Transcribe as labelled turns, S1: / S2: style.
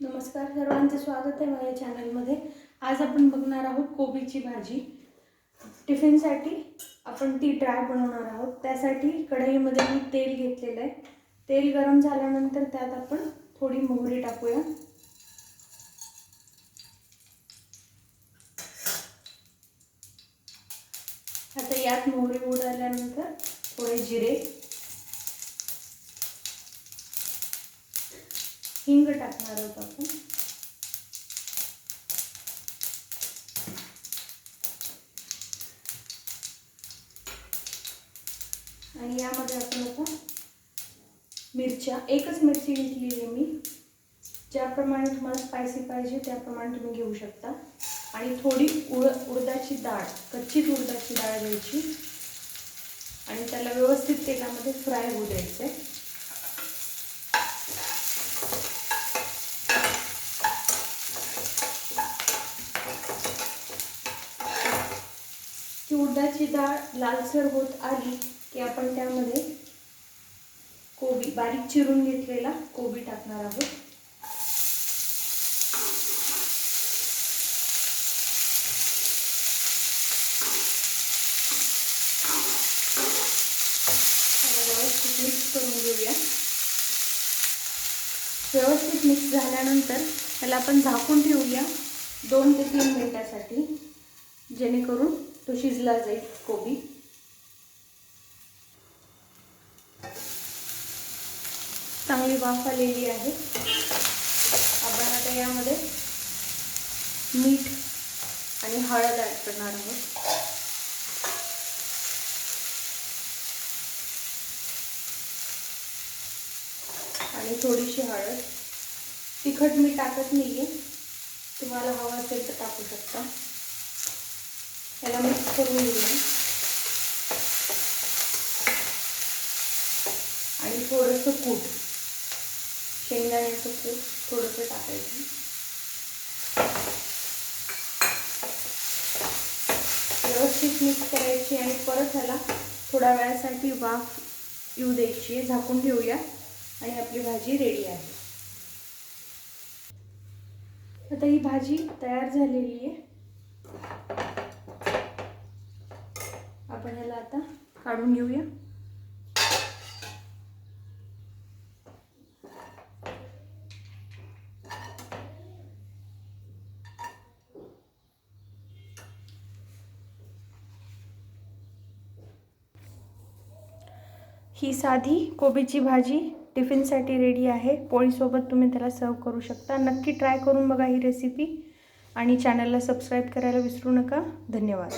S1: नमस्कार सर्वांचं स्वागत आहे माझ्या चॅनलमध्ये. आज आपण बघणार आहोत कोबीची भाजी. टिफिनसाठी आपण ती ड्राय बनवणार आहोत. त्यासाठी कढईमध्ये मी तेल घेतलेलं आहे. तेल गरम झाल्यानंतर त्यात आपण थोडी मोहरी टाकूया. आता यात मोहरी उडाल्यानंतर थोडे जिरे. हिंग टाकणार आहोत आपण. आणि यामध्ये आपण आता मिरच्या एकच मिरची घेतलेली आहे मी. ज्याप्रमाणे तुम्हाला स्पायसी पाहिजे त्याप्रमाणे तुम्ही घेऊ शकता. आणि थोडी उड उडदाची डाळ कच्चीच उडदाची डाळ घ्यायची. आणि त्याला व्यवस्थित तेलामध्ये फ्राय होऊ द्यायचं आहे ती उडदाची डाळ लालसर होत आली की आपण त्यामध्ये कोबी बारीक चिरून घेतलेला कोबी टाकणार आहोत. मिक्स करून घेऊया. व्यवस्थित मिक्स झाल्यानंतर त्याला आपण झाकून ठेवूया दोन ते तीन मिनिटासाठी. जेणेकरून तो शिजला जाईल कोबी. चांगली वाफ आलेली आहे. आपण आता यामध्ये मीठ आणि हळद ॲड करणार आहोत. आणि थोडीशी हळद. तिखट मी टाकत नाही आहे तुम्हाला हवं असेल तर टाकू शकता. याला मिक्स करून घेऊया. आणि थोडंसं कूट. शेंगदाण्याचं कूट थोडंसं टाकायचं. व्यवस्थित मिक्स करायची आणि परत ह्याला थोड्या वेळासाठी वाफ येऊ द्यायची आहे. झाकून ठेवूया. आणि आपली भाजी रेडी आहे. आता ही भाजी तयार झालेली आहे. आपण ह्याला आता काढून घेऊया. ही साधी कोबीची भाजी टिफिनसाठी रेडी आहे. पोळीसोबत तुम्ही त्याला सर्व करू शकता. नक्की ट्राय करून बघा ही रेसिपी आणि चॅनलला सबस्क्राईब करायला विसरू नका. धन्यवाद.